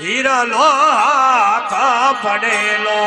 હીરલો હાથ પડેલો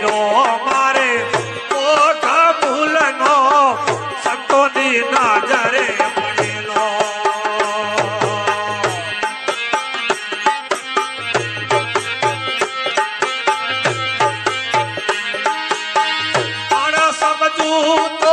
કર્યો મારે ઓઠા ભૂલનો સંતોની નજરે પડેલો. સમજુ તો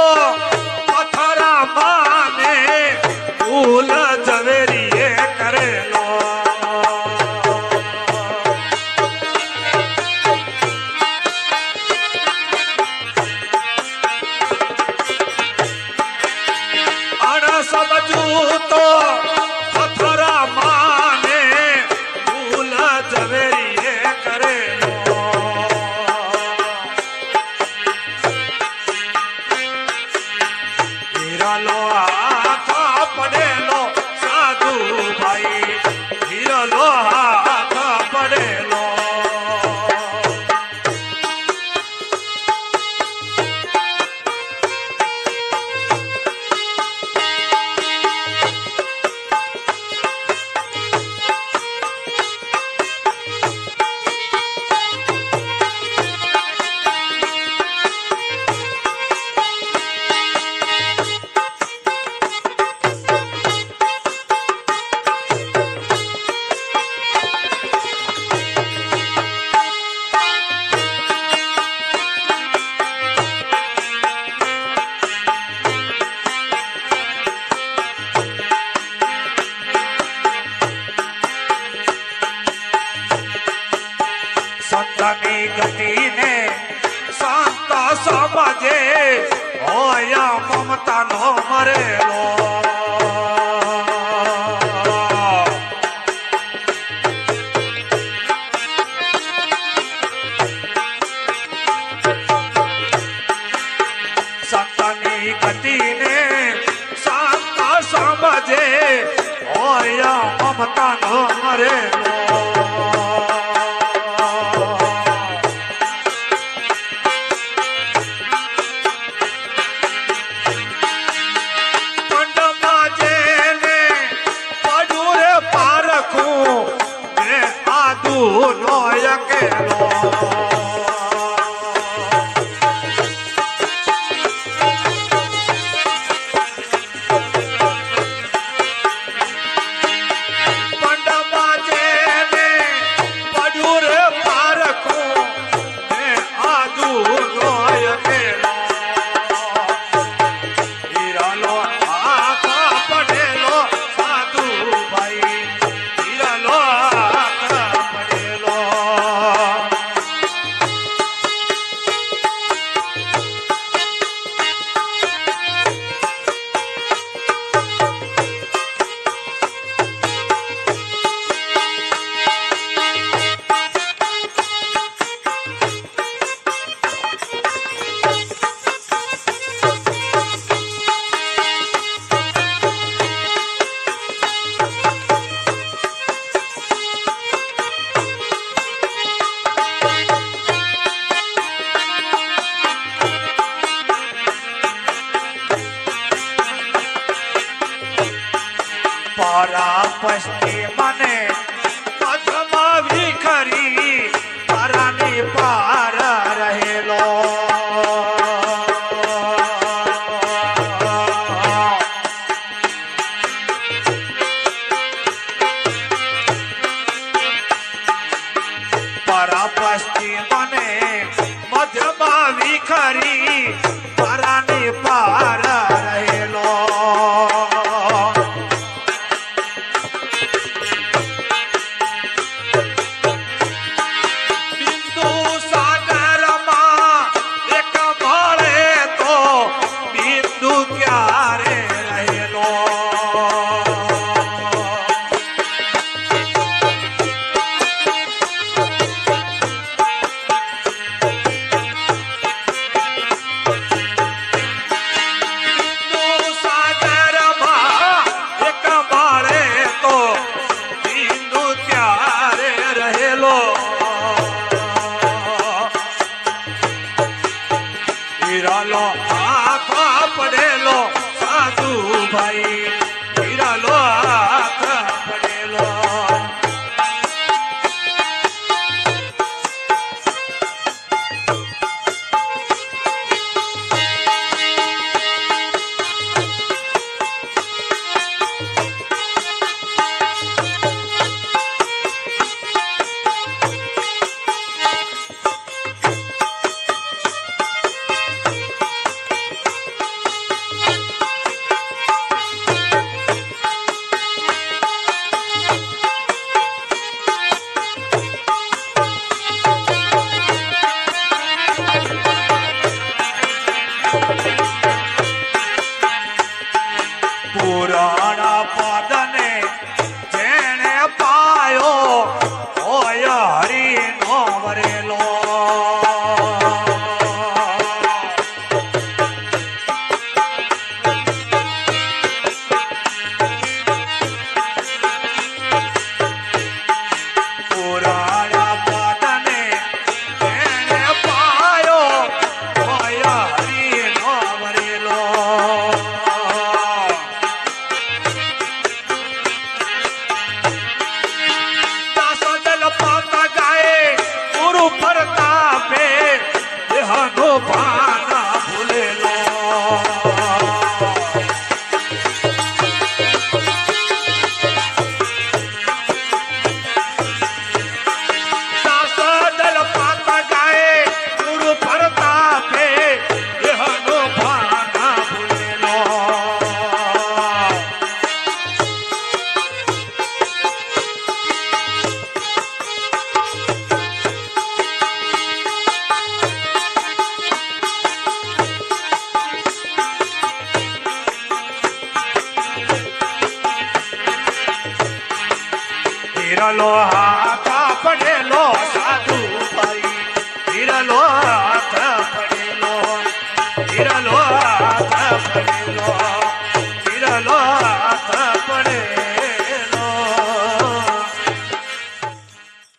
સમજું તો અથરા માને ભૂલ ઝવેરીએ કરે હીરા લો આ દુનિયાની ગતિને શાંત સમાજે હોય મમતાનો મરેલો. પરા પશ્ચિમને મધમાં વિખરી compensate. Swaha.